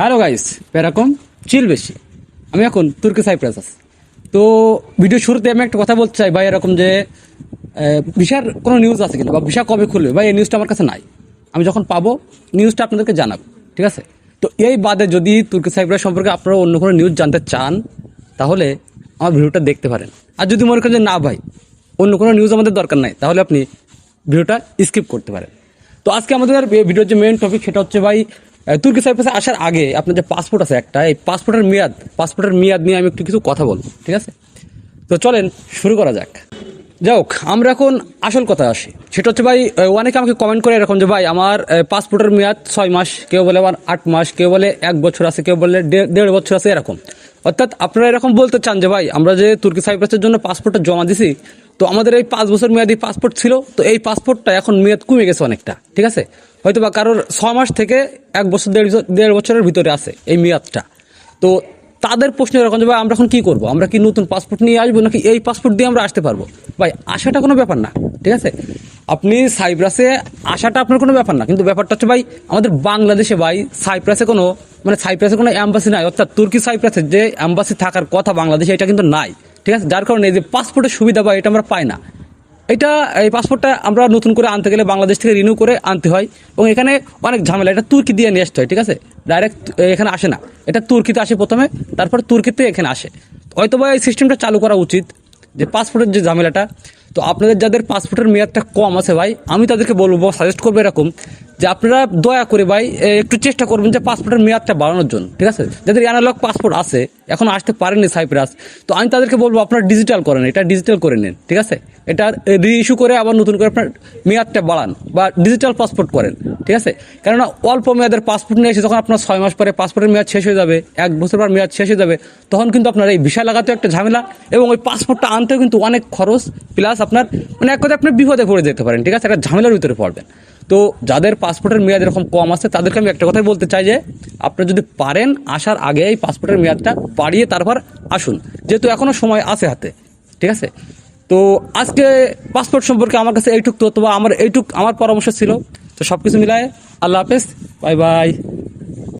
Hello guys এরকম চিল বেশি। আমি এখন তুর্কি সাইপ্রাস আছি। তো ভিডিও শুরুতে আমি একটা কথা বলতে চাই ভাই, এরকম যে ভিসার কোনো নিউজ আছে কিনা? বা ভিসা কবে খুলবে? ভাই, এই নিউজটা আমার কাছে নাই। আমি যখন পাবো নিউজটা আপনাদেরকে জানাব, ঠিক আছে? তো এই বাদে যদি তুর্কি সাইপ্রাস সম্পর্কে আপনারা অন্য কোনো নিউজ জানতে চান, তাহলে আমার ভিডিওটা দেখতে পারেন। আর যদি মনে করেন যে না ভাই, অন্য কোনো নিউজ আমাদের দরকার নাই, তাহলে আপনি ভিডিওটা স্কিপ করতে পারেন। তো আজকে আমাদের ভিডিওর যে মেন টপিক সেটা হচ্ছে ভাই তুর্কি সাইপ্রাসে আসার আগে আপনার যে পাসপোর্ট আছে একটা, এই পাসপোর্টের মেয়াদ পাসপোর্টের মেয়াদ নিয়ে আমি একটু কিছু কথা বলব, ঠিক আছে? তো চলেন, শুরু করা যাক। যাই হোক, আমরা এখন আসল কথা আসি। সেটা হচ্ছে ভাই অনেকে আমাকে কমেন্ট করে এরকম যে, ভাই, আমার পাসপোর্টের মেয়াদ ছয় মাস, কেউ বলে আমার আট মাস, কেউ বলে এক বছর আছে, কেউ বলে দেড় বছর আছে, এরকম। অর্থাৎ আপনারা এরকম বলতে চান যে, ভাই, আমরা যে তুর্কি সাইপ্রাসের জন্য পাসপোর্টটা জমা দিছি, তো আমাদের এই পাঁচ বছর মেয়াদি পাসপোর্ট ছিল, তো এই পাসপোর্টটা এখন মেয়াদ কমে গেছে অনেকটা, ঠিক আছে? হয়তো বা কারোর ছ মাস থেকে এক বছর, দেড় দেড় বছরের ভিতরে আছে এই মেয়াদটা। তো তাদের প্রশ্ন এরকম যে, ভাই, আমরা এখন কী করব? আমরা কি নতুন পাসপোর্ট নিয়ে আসব নাকি এই পাসপোর্ট দিয়ে আমরা আসতে পারব? ভাই, আসাটা কোনো ব্যাপার না, ঠিক আছে? আপনি সাইপ্রাসে আসাটা আপনার কোনো ব্যাপার না, কিন্তু ব্যাপারটা হচ্ছে, ভাই, আমাদের বাংলাদেশে, ভাই, সাইপ্রাসে কোনো মানে সাইপ্রাসে কোনো অ্যাম্বাসি নাই, অর্থাৎ তুর্কি সাইপ্রাসের যে অ্যাম্বাসি থাকার কথা বাংলাদেশে, এটা কিন্তু নাই, ঠিক আছে? যার কারণে এই যে পাসপোর্টের সুবিধা বা এটা আমরা পাই না। এটা এই পাসপোর্টটা আমরা নতুন করে আনতে গেলে বাংলাদেশ থেকে রিনিউ করে আনতে হয়। এবং এখানে অনেক ঝামেলা, এটা তুর্কি দিয়ে নিয়ে আসতে হয়, ঠিক আছে? ডাইরেক্ট এখানে আসে না। এটা তুর্কিতে আসে প্রথমে, তারপর তুর্কিতে এখানে আসে। হয়তো বা এই সিস্টেমটা চালু করা উচিত, যে পাসপোর্টের যে ঝামেলাটা তো আপনাদের যাদের পাসপোর্টের মেয়াদটা কম আছে ভাই, আমি তাদেরকে বলব সাজেস্ট করব এরকম যে আপনারা দয়া করে ভাই একটু চেষ্টা করবেন যে পাসপোর্টের মেয়াদটা বাড়ানোর জন্য, ঠিক আছে? যাদের অ্যানালগ পাসপোর্ট আছে, এখন আসতে পারেনি সাইপ্রাস তো আমি তাদেরকে বলব আপনারা ডিজিটাল করেন, এটা ডিজিটাল করে নিন, ঠিক আছে? এটা রি ইস্যু করে আবার নতুন করে আপনার মেয়াদটা বাড়ান বা ডিজিটাল পাসপোর্ট করেন, ঠিক আছে? কেননা অল্প মেয়াদের পাসপোর্ট নিয়ে এসে যখন আপনার ছয় মাস পরে পাসপোর্টের মেয়াদ শেষ হয়ে যাবে, এক বছর পর মেয়াদ শেষ হয়ে যাবে, তখন কিন্তু আপনার এই ভিসা লাগাতেও একটা ঝামেলা এবং ওই পাসপোর্টটা আনতেও কিন্তু অনেক খরচ প্লাস আপনার মানে এক কথায় আপনি বিপদে পড়ে যেতে পারেন, ঠিক আছে? একটা ঝামেলার ভিতরে পড়বেন। তো যাদের পাসপোর্টের মেয়াদ এরকম কম আছে, তাদেরকে আমি একটা কথাই বলতে চাই যে আপনারা যদি পারেন আসার আগে এই পাসপোর্টের মেয়াদটা পাড়িয়ে তারপর আসুন। যেহেতু এখনও সময় আছে হাতে, ঠিক আছে? তো আজকে পাসপোর্ট সম্পর্কে আমার কাছে এইটুক তথ্য বা আমার এইটুক, আমার পরামর্শ ছিল। তো সব কিছু মিলায় আল্লাহ হাফেজ, বাই বাই।